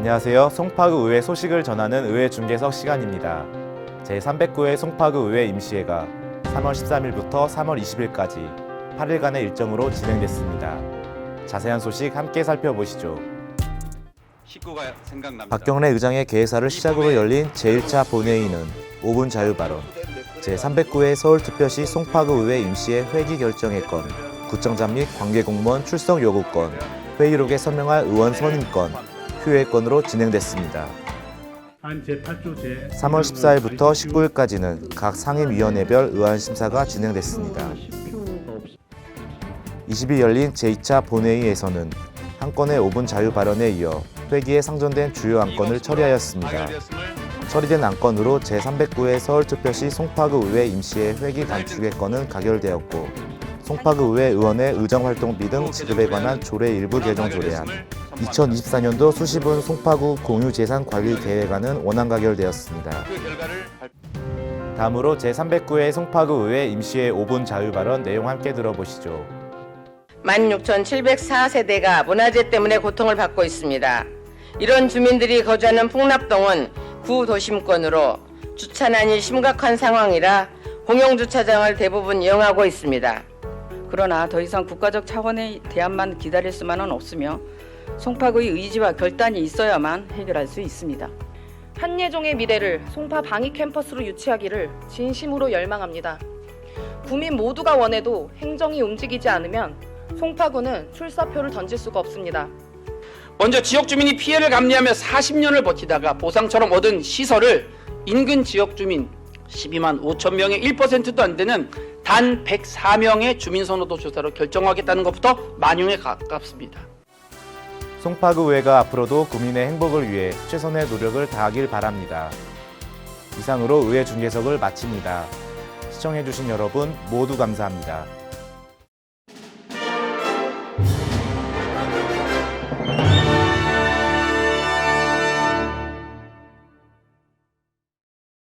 안녕하세요. 송파구 의회 소식을 전하는 의회 중계석 시간입니다. 제309회 송파구 의회 임시회가 3월 13일부터 3월 20일까지 8일간의 일정으로 진행됐습니다. 자세한 소식 함께 살펴보시죠. 박경래 의장의 개회사를 시작으로 열린 제1차 본회의는 5분 자유 발언, 제309회 서울특별시 송파구 의회 임시회 회기 결정의 건, 구청장 및 관계공무원 출석 요구권, 회의록에 서명할 의원 선임권, 휴회권으로 진행됐습니다. 한 제8조 제 3월 14일부터 19일까지는 각 상임위원회별 의안 심사가 진행됐습니다. 20일 열린 제2차 본회의에서는 한 건의 5분 자유 발언에 이어 회기에 상정된 주요 안건을 처리하였습니다. 처리된 안건으로 제309회 서울특별시 송파구 의회 임시회 회기 단축의 건은 가결되었고 송파구 의회 의원의 의정활동비 등 지급에 관한 조례 일부 개정 조례안 2024년도 수시분 송파구 공유재산관리계획안은 원안 가결되었습니다. 그 다음으로 제309회 송파구 의회 임시회 5분 자유 발언 내용 함께 들어보시죠. 16,704세대가 문화재 때문에 고통을 받고 있습니다. 이런 주민들이 거주하는 풍납동은 구도심권으로 주차난이 심각한 상황이라 공영주차장을 대부분 이용하고 있습니다. 그러나 더 이상 국가적 차원의 대안만 기다릴 수만은 없으며 송파구의 의지와 결단이 있어야만 해결할 수 있습니다. 한예종의 미래를 송파 방위 캠퍼스로 유치하기를 진심으로 열망합니다. 구민 모두가 원해도 행정이 움직이지 않으면 송파구는 출사표를 던질 수가 없습니다. 먼저 지역 주민이 피해를 감내하며 40년을 버티다가 보상처럼 얻은 시설을 인근 지역 주민 12만 5천 명의 1%도 안 되는 단 104명의 주민 선호도 조사로 결정하겠다는 것부터 만용에 가깝습니다. 송파구 의회가 앞으로도 구민의 행복을 위해 최선의 노력을 다하길 바랍니다. 이상으로 의회 중계석을 마칩니다. 시청해주신 여러분 모두 감사합니다.